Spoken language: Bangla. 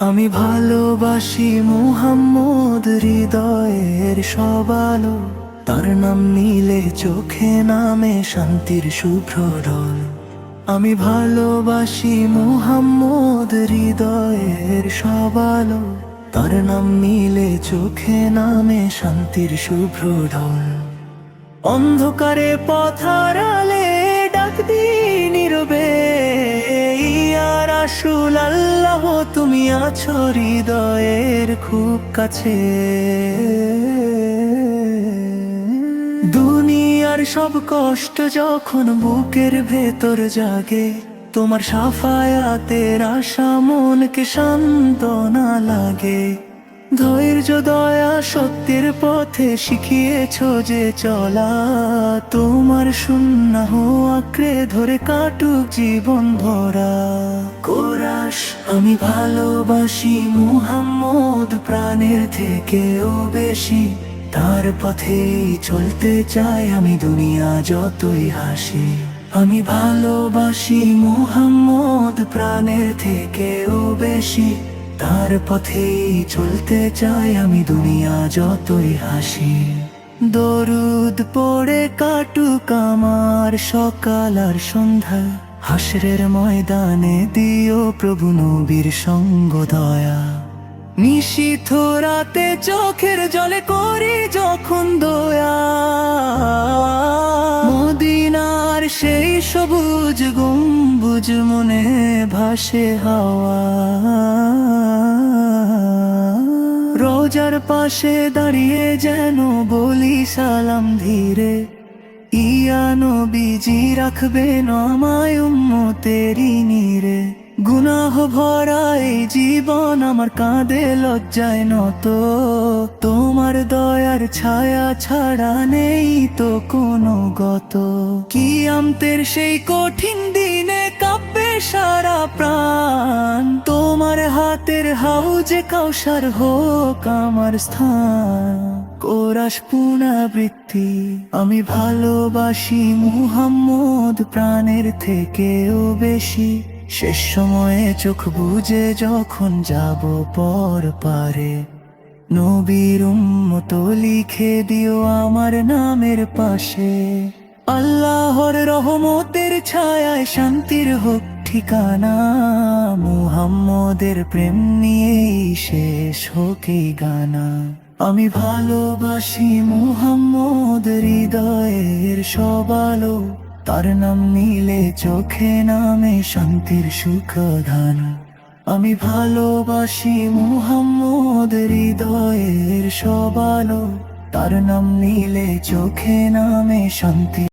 আমি ভালোবাসি মুহাম্মদ হৃদয়ের সবালো তার নাম নিলে চোখে নামে শান্তির শুভ্র ঢল আমি ভালোবাসি মুহাম্মদ হৃদয়ের সবালো তার নাম নিলে চোখে নামে শান্তির শুভ্র ঢল অন্ধকারে পথারালে ডাকবি নীরবে, ইয়ার আসুল আল্লাহ তুমি আছো হৃদয়ের খুব কাছে। দুনিয়ার সব কষ্ট যখন বুকের ভেতর জাগে, তোমার সাফায়াতের আশা মনকে সান্ত্বনা লাগে। ধৈর্য, দয়া, সত্যের পথে শিখিয়েছ যে চলা, তোমার শূন্য আঁকড়ে ধরে কাটুক জীবন ভরা কোরাস আমি ভালোবাসি মুহাম্মদ প্রাণের থেকেও বেশি। তার পথেই চলতে চাই আমি দুনিয়া যতই হাসি। আমি ভালোবাসি মুহাম্মদ প্রাণের থেকেও বেশি। তার পথেই চলতে চাই আমি দুনিয়া যতই হাসি। দরুদ পড়ে কাটুক আমার সকাল আর সন্ধ্যা। হাসরের ময়দানে দিও প্রভু নবীর সঙ্গ দয়া। নিশীথ রাতে চোখের জলে করি যখন দয়া। মদিনার সেই সবুজ গম্বুজ মনে ভাসে হাওয়া। রোজার পাশে দাঁড়িয়ে যেন বলি সালাম ধীরে। ইয়া নবীজি রাখবেন আমায় উম্মতেরি নীরে। গুনাহ ভরা এই জীবন আমার কাঁদে লজ্জায় নত। তোমার দয়ার ছায়া ছাড়া নেই তো কোনো গত। কি আমতের সেই কঠিন দিনে কাঁপবে সারা প্রাণ। তোমার হাতের হাউজে কাউসার হোক আমার স্থান। কোরাস পুনরাবৃত্তি আমি ভালোবাসি মুহাম্মদ প্রাণের থেকেও বেশি। শেষ সময়ে চোখ বুঝে যখন যাব পর পারে। নবীর উম্মত লিখে দিও আমার নামের পাশে। আল্লাহর রহমতের ছায়ায় শান্তির হোক ঠিকানা। মুহাম্মদের প্রেম নিয়েই শেষ হোক এই গানা। আমি ভালোবাসি মুহাম্মদ হৃদয়ের সবালো তার নাম নিলে চোখে নামে শান্তির সুখধান। আমি ভালোবাসি মুহাম্মদ হৃদয়ের সবালো তার নাম নিলে চোখে নামে শান্তি